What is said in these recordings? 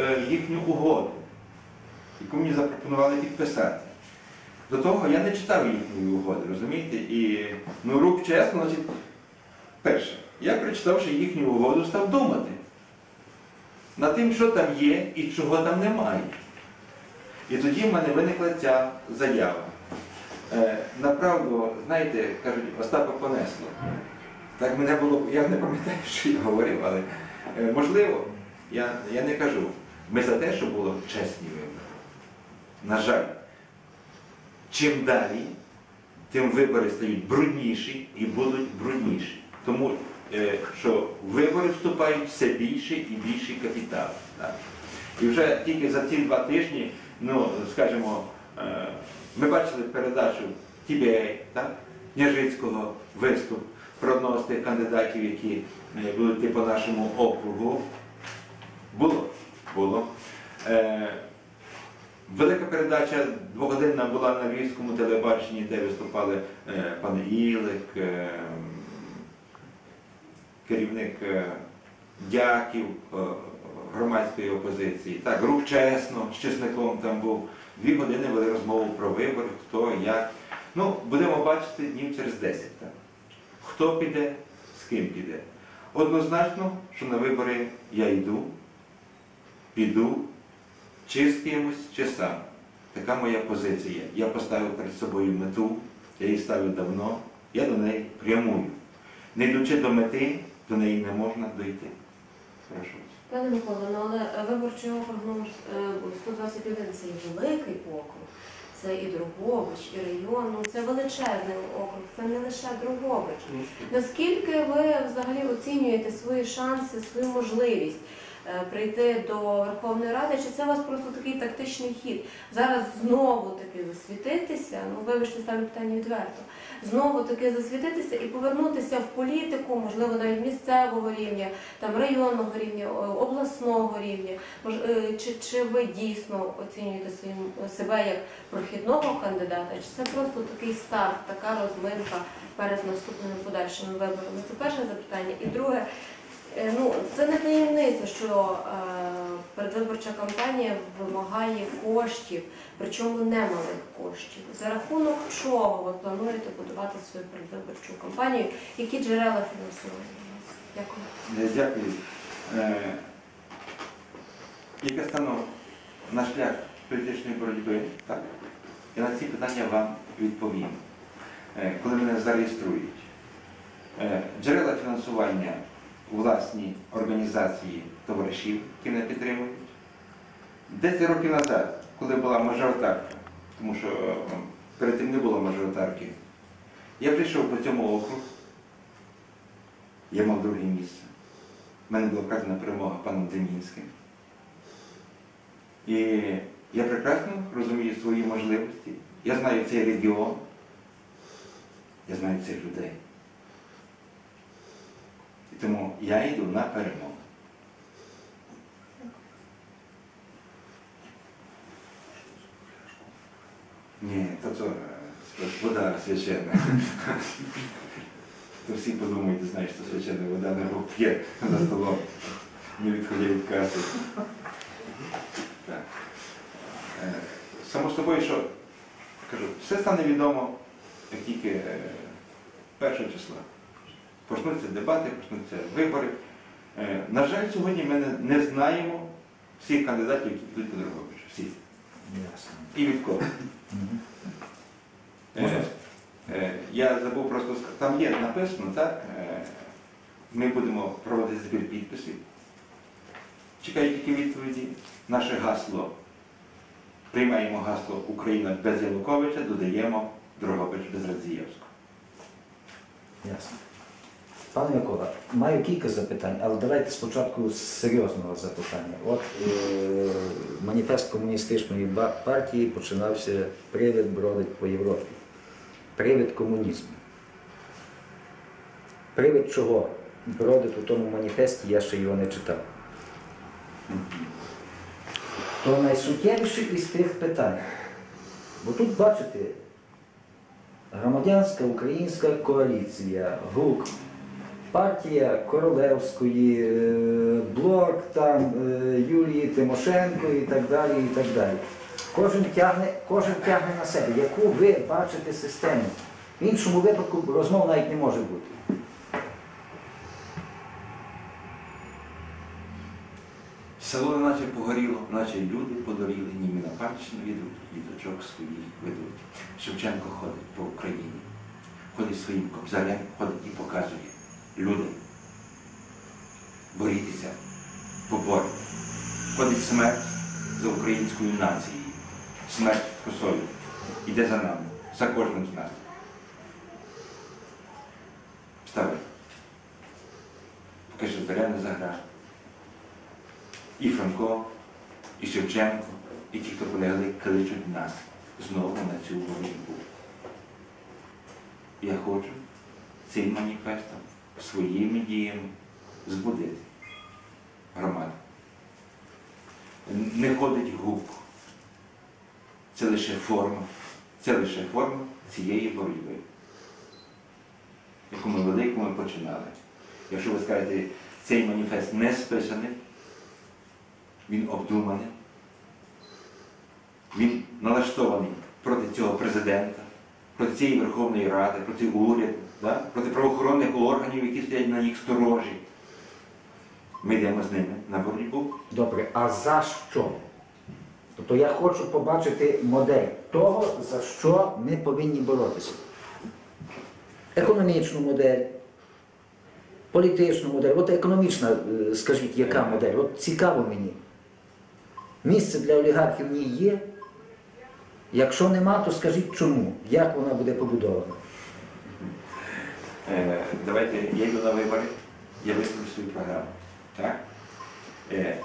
е, їхню угоду, яку мені запропонували підписати. До того я не читав їхньої угоди, розумієте? І ну, рук чесно, значить, перше, я прочитавши їхню угоду, став думати над тим, що там є і чого там немає. І тоді в мене виникла ця заява. Е, направду, знаєте, кажуть, Остапа понесло. Так мене було, я не пам'ятаю, що я говорив, але е, можливо, я, я не кажу. Ми за те, щоб було чесні вибори. На жаль, чим далі, тим вибори стають брудніші і будуть брудніші. Тому е, що в вибори вступають все більше і більший капітал. І вже тільки за ці два тижні, ну, скажімо, е, ми бачили передачу так, Княжицького виступ про одного з тих кандидатів, які е, будуть по нашому округу. Було? Було. Е, Велика передача двогодинна була на львівському телебаченні, де виступали е, пан Ілик, е, керівник дяків громадської опозиції. Так, рух чесно, з чесником там був. Дві години вели розмову про вибори, хто, як. Ну, будемо бачити днів через 10. Так. Хто піде, з ким піде. Однозначно, що на вибори я йду, піду, чи з кимось, чи сам. Така моя позиція. Я поставив перед собою мету, я її ставив давно, я до неї прямую. Не йдучи до мети, до неї не можна дойти. Прошу. Пане Микола, ну але виборчий округ ну, е, 121 це і великий округ, це і Другобич, і район, ну це величезний округ, це не лише Другобич. Наскільки ви взагалі оцінюєте свої шанси, свою можливість прийти до Верховної Ради? Чи це у вас просто такий тактичний хід? Зараз знову таки засвітитися, ну вибачте, ставлю питання відверто, знову таки засвітитися і повернутися в політику, можливо, навіть місцевого рівня, там районного рівня, е, обласного рівня. Е, Чи, чи ви дійсно оцінюєте своїм себе як прохідного кандидата, чи це просто такий старт, така розминка перед наступними подальшими виборами? Це перше запитання. І друге, е, ну це не таємниця, що е, передвиборча кампанія вимагає коштів, причому немалих коштів. За рахунок чого ви плануєте будувати свою передвиборчу кампанію? Які джерела фінансування у вас? Дякую. Е, Дякую. Е, Яке стану на шлях політичної боротьби, так? Я на ці питання вам відповім, Е, коли мене зареєструють. Е, Джерела фінансування власні організації товаришів, які мене підтримують. Десять років назад, коли була мажоритарка, тому що е, перед тим не було мажоритарки, я прийшов по цьому округу, я мав друге місце. У мене була вказана перемога паном Демінським. І я прекрасно розумію свої можливості. Я знаю цей регіон, я знаю цих людей. І тому я йду на перемогу. Ні, то е, вода священна. То всі подумають, знаєш, що священна вода не п'є за столом, не відходя від каси. Так. Само собою, що кажу, все стане відомо, як тільки першого числа. Почнуться дебати, почнуться вибори. Е, На жаль, сьогодні ми не, знаємо всіх кандидатів, які підуть до Дрогобича. Всі. І від кого. Е, е, Я забув просто сказати, там є написано, так? Ми будемо проводити збір підписів. Чекаю тільки відповіді. Наше гасло. Приймаємо гасло Україна без Януковича, додаємо Дрогобич без Радзієвського. Ясно. Пане Микола, маю кілька запитань, але давайте спочатку з серйозного запитання. От е, маніфест комуністичної партії починався Привід бродить по Європі. Привід комунізму. Привід чого бродить у тому маніфесті, я ще його не читав. То найсуттєвіше із тих питань. Бо тут бачите, громадянська українська коаліція, ГУК, партія Королевської, е, блок там е, Юлії Тимошенко і так далі. і так далі. Кожен тягне, кожен тягне на себе, яку ви бачите систему. В іншому випадку розмов навіть не може бути. Село наче погоріло, наче люди подоріли, німі на панщину йдуть, діточок своїх ведуть. Шевченко ходить по Україні, ходить своїм кобзарем, ходить і показує. Люди, борітеся, поборете. Ходить смерть за українською нацією, смерть косою. Іде за нами, за кожним з нас. Вставай. Заря не заграє. І Франко, і Шевченко, і ті, хто полягли, кличуть нас знову на цю боротьбу. Я хочу цим маніфестом своїми діями збудити громаду. Не ходить губ. Це лише форма, це лише форма цієї боротьби, яку ми великому починали. Якщо ви скажете, цей маніфест не списаний, він обдуманий, він налаштований проти цього президента, проти цієї Верховної Ради, проти уряду, да? проти правоохоронних органів, які стоять на їх сторожі. Ми йдемо з ними на боротьбу. Добре, а за що? Тобто я хочу побачити модель того, за що ми повинні боротися. Економічну модель, політичну модель. От економічна, е, скажіть, яка модель? От цікаво мені. Місце для олігархів ній є. Якщо нема, то скажіть чому, як вона буде побудована. Е, давайте я йду на вибори, я виставлю свою програму. Так? Е,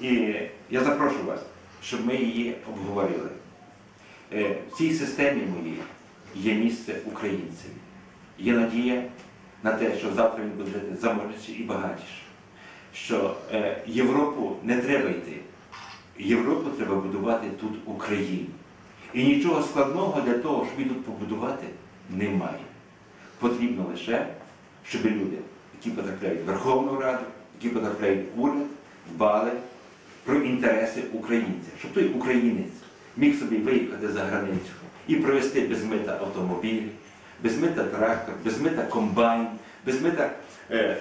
і я запрошую вас, щоб ми її обговорили. Е, в цій системі моїй є місце українцеві. Є надія на те, що завтра він буде жити заможніше і багатіше. Що Європу не треба йти. Європу треба будувати тут Україну. І нічого складного для того, щоб її тут побудувати, немає. Потрібно лише, щоб люди, які потрапляють в Верховну Раду, які потрапляють в уряд, дбали про інтереси українців, щоб той українець міг собі виїхати за границю і провести без мита автомобілі, без мита трактор, без мита комбайн, без мита е,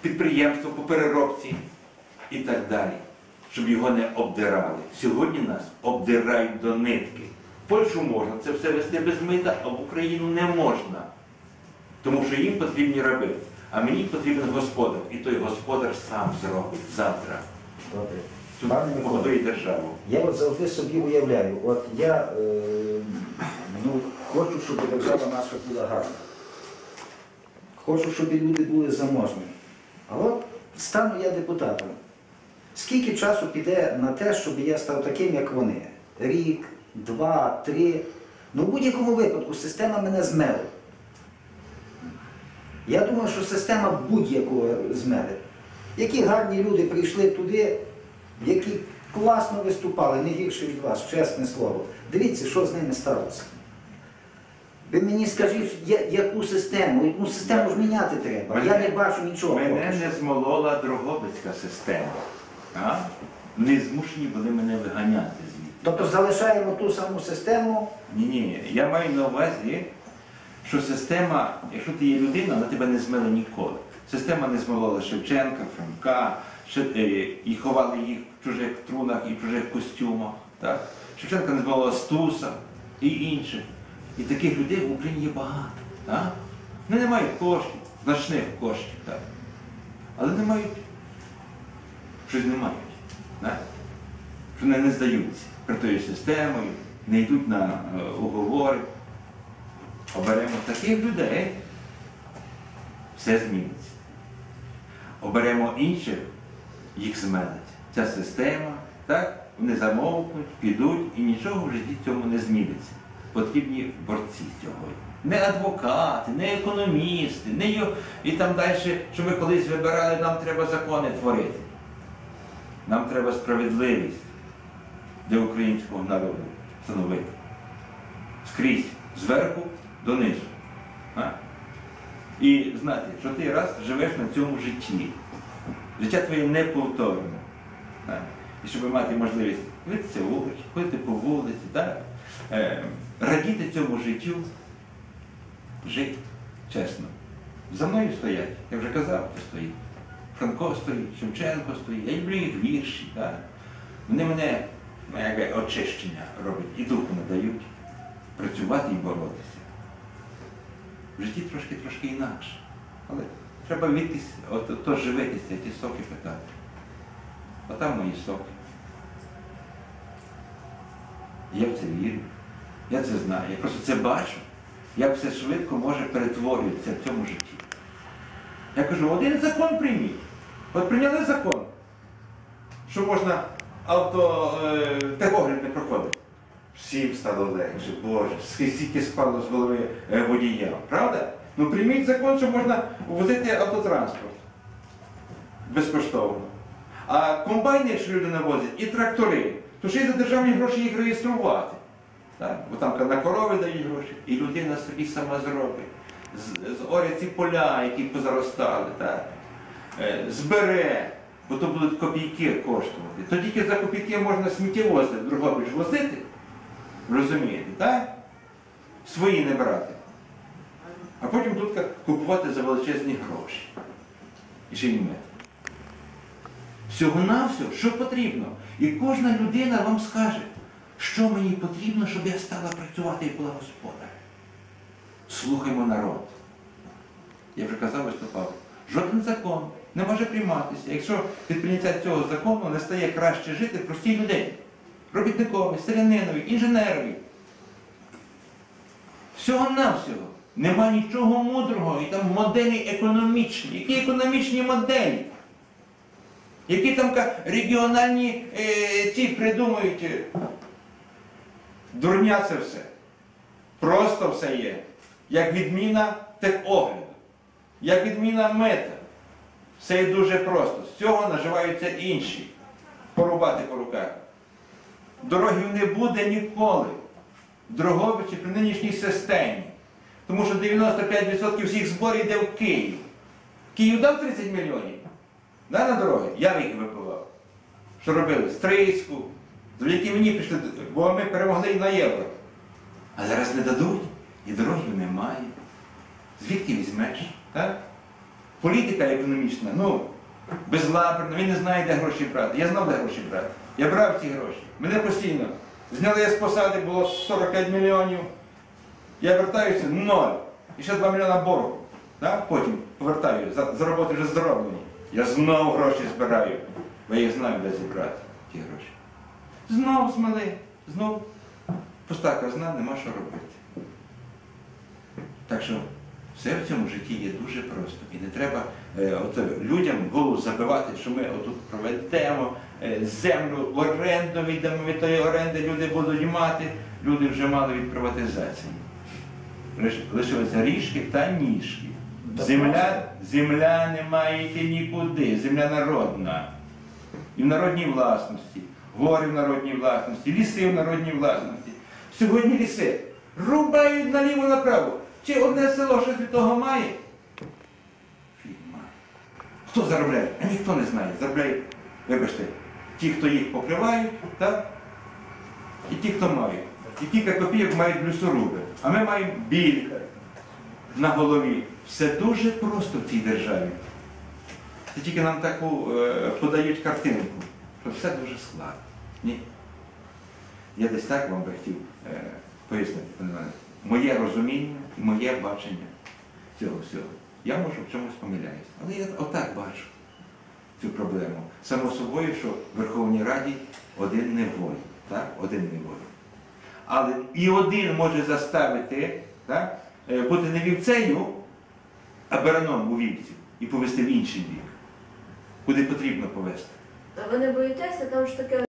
підприємство по переробці і так далі, щоб його не обдирали. Сьогодні нас обдирають до нитки. В Польщу можна це все вести без мита, а в Україну не можна. Тому що їм потрібні раби, а мені потрібен господар. І той господар сам зробить завтра Добре. Пане Микола, державу. Я от завжди собі уявляю, от я е, ну, хочу, щоб держава наша була гарна. Хочу, щоб люди були заможні. А от стану я депутатом. Скільки часу піде на те, щоб я став таким, як вони? Рік, два, три. Ну, в будь-якому випадку система мене змеле. Я думаю, що система будь-якого змеле. Які гарні люди прийшли туди, які класно виступали, не гірше від вас, чесне слово. Дивіться, що з ними сталося. Ви мені скажіть, я- яку систему? Ну, систему ж міняти треба. Я не бачу нічого. Мене не змолола Дрогобицька система. Не змушені були мене виганяти звідти. Тобто залишаємо ту саму систему. Ні, ні, я маю на увазі, що система, якщо ти є людина, вона тебе не змила ніколи. Система не змолола Шевченка, Франка, е, і ховали їх в чужих трунах і в чужих костюмах. Так? Шевченка не змолола Стуса і інших. І таких людей в Україні є багато. Так? Вони не мають коштів, значних коштів. Так? Але не мають, щось не мають. Що вони не здаються перед тою системою, не йдуть на е, уговори. Оберемо таких людей, все зміниться. Оберемо інших, їх змелить. Ця система, так, вони замовкнуть, підуть і нічого в житті цьому не зміниться. Потрібні борці сьогодні. Не адвокати, не економісти, не ю- і там далі, що ми колись вибирали, нам треба закони творити. Нам треба справедливість для українського народу встановити. Скрізь, зверху донизу. А? І знати, що ти раз живеш на цьому житті. Життя твоє неповторне. Так? І щоб мати можливість дивитися в очі, ходити по вулиці, так? Е, радіти цьому життю, жити чесно. За мною стоять, я вже казав, хто стоїть. Франко стоїть, Шевченко стоїть, я люблю їх вірші. Так? Вони мене ну, якби, очищення роблять і духу надають працювати і боротися. В житті трошки трошки інакше. Але треба вітись, от то живитися, ті соки питати. А там мої соки. Я в це вірю. Я це знаю. Я просто це бачу, як все швидко може перетворюватися в цьому житті. Я кажу, один закон прийміть. От прийняли закон, що можна авто е, не проходити. Всім стало легше, Боже, скільки спало з голови е, водія, правда? Ну прийміть закон, що можна возити автотранспорт безкоштовно. А комбайни, що люди навозять, і трактори, то ще й за державні гроші їх реєструвати. Так? Бо там на корови дають гроші, і людина собі сама зробить. З- Зорить ці поля, які позаростали, так? Е, збере, бо то будуть копійки коштувати. То тільки за копійки можна сміттєвози в Другобич возити, розумієте, так? Свої не брати. А потім тут купувати за величезні гроші. І ще й мити. Всього-навсього, що потрібно. І кожна людина вам скаже, що мені потрібно, щоб я стала працювати і була господар. Слухаймо народ. Я вже казав, виступав. Жоден закон не може прийматися, якщо від прийняття цього закону не стає краще жити простій людині. Робітникові, селянинові, інженерові. Всього-навсього. Нема нічого мудрого, і там моделі економічні. Які економічні моделі? Які там регіональні е, ті придумують. е, Дурня це все. Просто все є. Як відміна техогляду, як відміна мета. Все дуже просто. З цього наживаються інші. Порубати по руках. Дорогів не буде ніколи. Дрогобичі при нинішній системі. Тому що 95% всіх зборів йде в Київ. Київ дав 30 мільйонів. Да, на дороги? Я їх випивав. Що робили? Стрийську. Завдяки мені пішли, бо ми перемогли і на євро. А зараз не дадуть, і дорогів немає. Звідки візьмеш? Так? Політика економічна, ну, безлаберна, він не знає, де гроші брати. Я знав, де гроші брати. Я брав ці гроші. Мене постійно. Зняли з посади, було 45 мільйонів. Я вертаюся ноль. І ще 2 мільйона боргу. Так? Потім повертаю, за, за роботи вже зароблені. Я знову гроші збираю, бо я знаю, де зібрати ті гроші. Знов змали, знов пуста казна, нема що робити. Так що все в цьому житті є дуже треба е, от, е, людям голову забивати, що ми отут проведемо е, землю в оренду, віддамо від тої оренди, люди будуть мати, люди вже мали від приватизації. Лишилися ріжки та ніжки. Земля, земля не має йти нікуди, земля народна. І в народній власності, гори в народній власності, ліси в народній власності. Сьогодні ліси рубають наліво направо. Чи одне село щось від того має? Хто заробляє? А ніхто не знає. Заробляють, вибачте, ті, хто їх покривають, так? і ті, хто мають. І кілька копійок мають лісоруби. А ми маємо біль на голові. Все дуже просто в цій державі. Це тільки нам таку е, подають картинку, що все дуже складно. Ні. Я десь так вам би хотів е, пояснити, моє розуміння і моє бачення цього всього. Я можу в чомусь помиляюся, але я отак бачу цю проблему. Само собою, що в Верховній Раді один не воїн, так? один не воїн. Але і один може заставити так, е, бути не вівцею, а бараном у вівці і повести в інший бік, куди потрібно повести. А ви не боїтеся, там ж таке